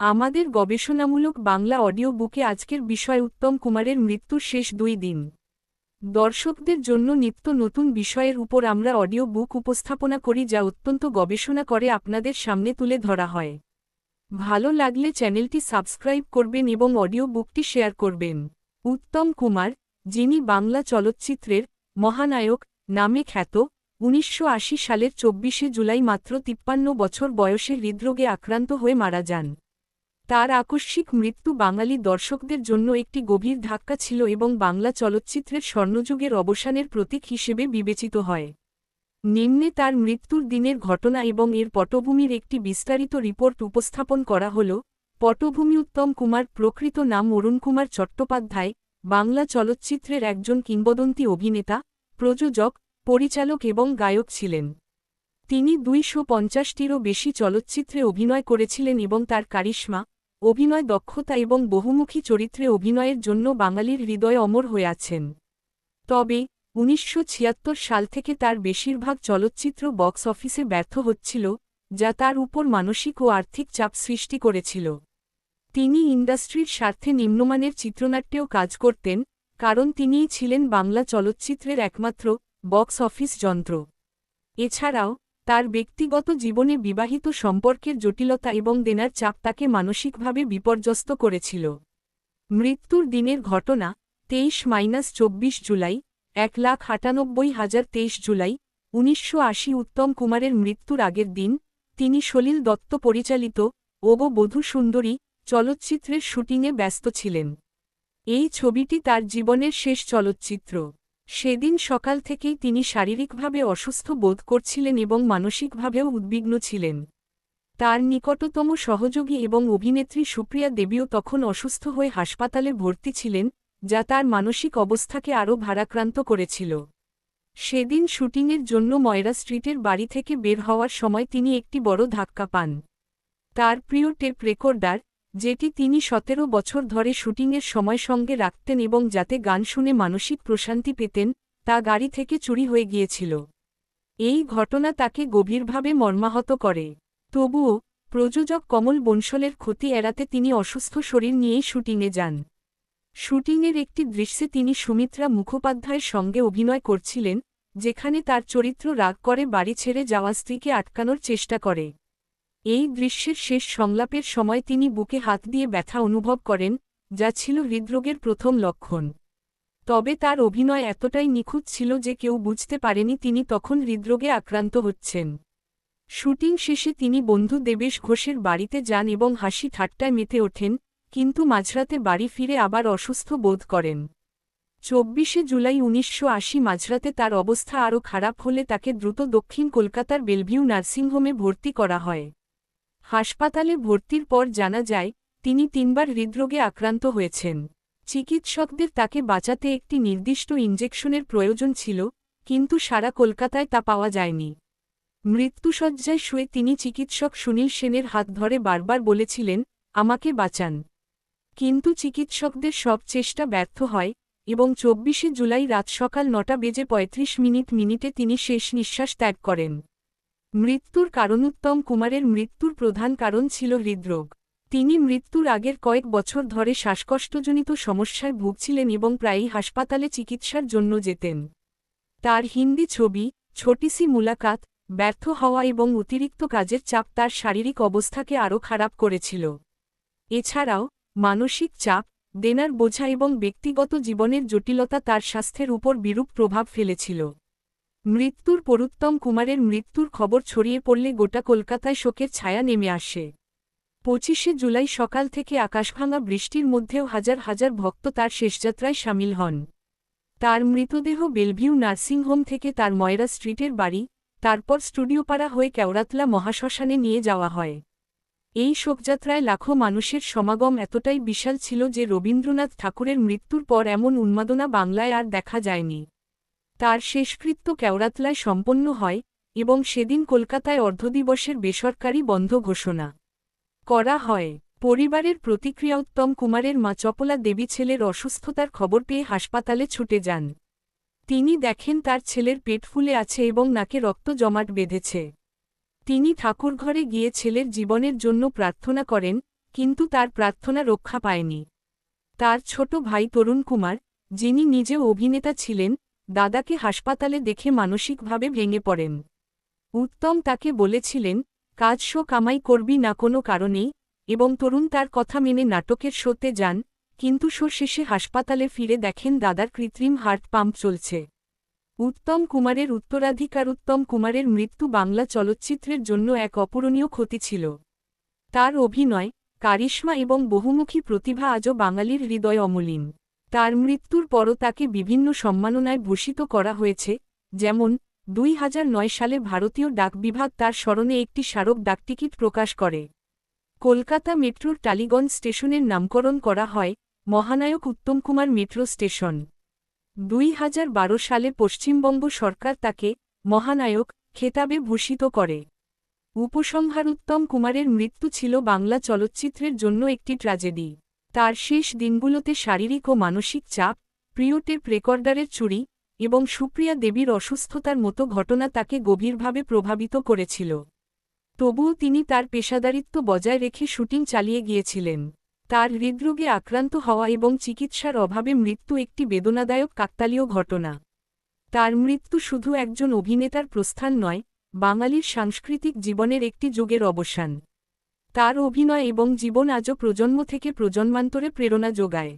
আমাদের গবেষণামূলক বাংলা অডিও বুকে আজকের বিষয় উত্তম কুমারের মৃত্যুর শেষ দুই দিন। দর্শকদের জন্য নিত্য নতুন বিষয়ের উপর আমরা অডিও বুক উপস্থাপনা করি যা অত্যন্ত গবেষণা করে আপনাদের সামনে তুলে ধরা হয়। ভালো লাগলে চ্যানেলটি সাবস্ক্রাইব করবেন এবং অডিও বুকটি শেয়ার করবেন। উত্তম কুমার, যিনি বাংলা চলচ্চিত্রের মহানায়ক, নামে খ্যাত, উনিশশো আশি সালের চব্বিশে জুলাই মাত্র তিপ্পান্ন বছর বয়সে হৃদরোগে আক্রান্ত হয়ে মারা যান। তার আকস্মিক মৃত্যু বাঙালি দর্শকদের জন্য একটি গভীর ধাক্কা ছিল এবং বাংলা চলচ্চিত্রের স্বর্ণযুগের অবসানের প্রতীক হিসেবে বিবেচিত হয়। নিম্নে তার মৃত্যুর দিনের ঘটনা এবং এর পটভূমির একটি বিস্তারিত রিপোর্ট উপস্থাপন করা হল পটভূমি উত্তম কুমার, প্রকৃত নাম অরুণ কুমার চট্টোপাধ্যায়, বাংলা চলচ্চিত্রের একজন কিংবদন্তি অভিনেতা, প্রযোজক, পরিচালক এবং গায়ক ছিলেন। তিনি দুইশো পঞ্চাশটিরও বেশি চলচ্চিত্রে অভিনয় করেছিলেন এবং তার কারিশ্মা অভিনয় দক্ষতা এবং বহুমুখী চরিত্রে অভিনয়ের জন্য বাঙালির হৃদয় অমর হয়ে আছেন। তবে, উনিশশো ছিয়াত্তর সাল থেকে তার বেশিরভাগ চলচ্চিত্র বক্স অফিসে ব্যর্থ হচ্ছিল, যা তার উপর মানসিক ও আর্থিক চাপ সৃষ্টি করেছিল। তিনি ইন্ডাস্ট্রির স্বার্থে নিম্নমানের চিত্রনাট্যেও কাজ করতেন, কারণ তিনিই ছিলেন বাংলা চলচ্চিত্রের একমাত্র বক্স অফিস যন্ত্র। এছাড়াও তার ব্যক্তিগত জীবনে বিবাহিত সম্পর্কের জটিলতা এবং দেনার চাপ তাকে মানসিকভাবে বিপর্যস্ত করেছিল। মৃত্যুর দিনের ঘটনা, তেইশ মাইনাস চব্বিশ জুলাই, এক লাখ আটানব্বই হাজার তেইশ জুলাই, উনিশশো আশি উত্তম কুমারের মৃত্যুর আগের দিন, তিনি সলিল দত্ত পরিচালিত ওগো বধূ সুন্দরী চলচ্চিত্রের শুটিংয়ে ব্যস্ত ছিলেন। এই ছবিটি তার জীবনের শেষ চলচ্চিত্র। সেদিন সকাল থেকেই তিনি শারীরিকভাবে অসুস্থ বোধ করছিলেন এবং মানসিকভাবেও উদ্বিগ্ন ছিলেন। তার নিকটতম সহযোগী এবং অভিনেত্রী সুপ্রিয়া দেবীও তখন অসুস্থ হয়ে হাসপাতালে ভর্তি ছিলেন, যা তার মানসিক অবস্থাকে আরও ভারাক্রান্ত করেছিল। সেদিন শুটিংয়ের জন্য ময়রা স্ট্রিটের বাড়ি থেকে বের হওয়ার সময় তিনি একটি বড় ধাক্কা পান। তার প্রিয় টেপ রেকর্ডার যেটি তিনি সতেরো বছর ধরে শুটিংয়ের সময় সঙ্গে রাখতেন এবং যাতে গান শুনে মানসিক প্রশান্তি পেতেন, তা গাড়ি থেকে চুরি হয়ে গিয়েছিল। এই ঘটনা তাকে গভীরভাবে মর্মাহত করে। তবুও, প্রযোজক কমল বনশলের ক্ষতি এড়াতে তিনি অসুস্থ শরীর নিয়েই শুটিংয়ে যান। শুটিংয়ের একটি দৃশ্যে তিনি সুমিত্রা মুখোপাধ্যায়ের সঙ্গে অভিনয় করছিলেন, যেখানে তার চরিত্র রাগ করে বাড়ি ছেড়ে যাওয়া স্ত্রীকে আটকানোর চেষ্টা করে। এই দৃশ্যের শেষ সংলাপের সময় তিনি বুকে হাত দিয়ে ব্যথা অনুভব করেন, যা ছিল হৃদরোগের প্রথম লক্ষণ। তবে তার অভিনয় এতটাই নিখুঁত ছিল যে কেউ বুঝতে পারেনি তিনি তখন হৃদরোগে আক্রান্ত হচ্ছেন। শুটিং শেষে তিনি বন্ধু দেবেশ ঘোষের বাড়িতে যান এবং হাসি ঠাট্টায় মেতে ওঠেন, কিন্তু মাঝরাতে বাড়ি ফিরে আবার অসুস্থ বোধ করেন। চব্বিশে জুলাই উনিশশো আশি মাঝরাতে তার অবস্থা আরও খারাপ হলে তাকে দ্রুত দক্ষিণ কলকাতার বেলভিউ নার্সিংহোমে ভর্তি করা হয়। হাসপাতালে ভর্তির পর জানা যায়, তিনি তিনবার হৃদরোগে আক্রান্ত হয়েছেন। চিকিৎসকদের তাকে বাঁচাতে একটি নির্দিষ্ট ইঞ্জেকশনের প্রয়োজন ছিল, কিন্তু সারা কলকাতায় তা পাওয়া যায়নি। মৃত্যুসজ্জায় শুয়ে তিনি চিকিৎসক সুনীল সেনের হাত ধরে বারবার বলেছিলেন, আমাকে বাঁচান। কিন্তু চিকিৎসকদের সব চেষ্টা ব্যর্থ হয়, এবং চব্বিশে জুলাই রাত সকাল নটা বেজে ৩৫ মিনিট মিনিটে তিনি শেষ নিঃশ্বাস ত্যাগ করেন। মৃত্যুর কারণোত্তম কুমারের মৃত্যুর প্রধান কারণ ছিল হৃদরোগ। তিনি মৃত্যুর আগের কয়েক বছর ধরে শ্বাসকষ্টজনিত সমস্যায় ভুগছিলেন এবং প্রায়ই হাসপাতালে চিকিৎসার জন্য যেতেন। তার হিন্দি ছবি, ছোটিসি মুলাকাত, ব্যর্থ হওয়া এবং অতিরিক্ত কাজের চাপ তার শারীরিক অবস্থাকে আরও খারাপ করেছিল। এছাড়াও, মানসিক চাপ, দেনার বোঝা এবং ব্যক্তিগত জীবনের জটিলতা তার স্বাস্থ্যের উপর বিরূপ প্রভাব ফেলেছিল। মৃত্যুর পরুত্তম কুমারের মৃত্যুর খবর ছড়িয়ে পড়লে গোটা কলকাতায় শোকের ছায়া নেমে আসে। পঁচিশে জুলাই সকাল থেকে আকাশভাঙা বৃষ্টির মধ্যেও হাজার হাজার ভক্ত তার শেষযাত্রায় সামিল হন। তার মৃতদেহ বেলভিউ নার্সিংহোম থেকে তার ময়রা স্ট্রিটের বাড়ি, তারপর স্টুডিওপাড়া হয়ে কেওড়াতলা মহাশ্মশানে নিয়ে যাওয়া হয়। এই শোকযাত্রায় লাখো মানুষের সমাগম এতটাই বিশাল ছিল যে রবীন্দ্রনাথ ঠাকুরের মৃত্যুর পর এমন উন্মাদনা বাংলায় আর দেখা যায়নি। তার শেষকৃত্য কেওড়াতলায় সম্পন্ন হয় এবং সেদিন কলকাতায় অর্ধদিবসের বেসরকারি বন্ধ ঘোষণা করা হয়। পরিবারের প্রতিক্রিয়া উত্তম কুমারের মা চপলা দেবী ছেলের অসুস্থতার খবর পেয়ে হাসপাতালে ছুটে যান। তিনি দেখেন তার ছেলের পেট ফুলে আছে এবং নাকে রক্ত জমাট বেঁধেছে। তিনি ঠাকুরঘরে গিয়ে ছেলের জীবনের জন্য প্রার্থনা করেন, কিন্তু তার প্রার্থনা রক্ষা পায়নি। তার ছোট ভাই তরুণ কুমার, যিনি নিজেও অভিনেতা ছিলেন দাদাকে হাসপাতালে দেখে মানসিকভাবে ভেঙে পড়েন। উত্তম তাকে বলেছিলেন, কাজ শো কামাই করবি না কোনো কারণেই, এবং তরুণ তার কথা মেনে নাটকের শোতে যান, কিন্তু শো শেষে হাসপাতালে ফিরে দেখেন দাদার কৃত্রিম হার্ট পাম্প চলছে। উত্তম কুমারের উত্তরাধিকার উত্তম কুমারের মৃত্যু বাংলা চলচ্চিত্রের জন্য এক অপূরণীয় ক্ষতি ছিল। তার অভিনয়, কারিশ্মা এবং বহুমুখী প্রতিভা আজও বাঙালির হৃদয় অমলিন। তার মৃত্যুর পরও তাকে বিভিন্ন সম্মাননায় ভূষিত করা হয়েছে, যেমন, দুই হাজার নয় সালে ভারতীয় ডাক বিভাগ তার স্মরণে একটি স্মারক ডাকটিকিট প্রকাশ করে। কলকাতা মেট্রোর টালিগঞ্জ স্টেশনের নামকরণ করা হয় মহানায়ক উত্তম কুমার মেট্রো স্টেশন। দুই হাজার বারো সালে পশ্চিমবঙ্গ সরকার তাকে মহানায়ক খেতাবে ভূষিত করে। উপসংহার উত্তম কুমারের মৃত্যু ছিল বাংলা চলচ্চিত্রের জন্য একটি ট্র্যাজেডি। তার শেষ দিনগুলোতে শারীরিক ও মানসিক চাপ, প্রিয় টেপ রেকর্ডারের চুরি এবং সুপ্রিয়া দেবীর অসুস্থতার মতো ঘটনা তাকে গভীরভাবে প্রভাবিত করেছিল। তবুও তিনি তার পেশাদারিত্ব বজায় রেখে শুটিং চালিয়ে গিয়েছিলেন। তার হৃদরোগে আক্রান্ত হওয়া এবং চিকিৎসার অভাবে মৃত্যু একটি বেদনাদায়ক কাকতালীয় ঘটনা। তার মৃত্যু শুধু একজন অভিনেতার প্রস্থান নয়, বাঙালির সাংস্কৃতিক জীবনের একটি যুগের অবসান। তার অভিনয় এবং জীবন আজও প্রজন্ম থেকে প্রজন্মান্তরে প্রেরণা যোগায়।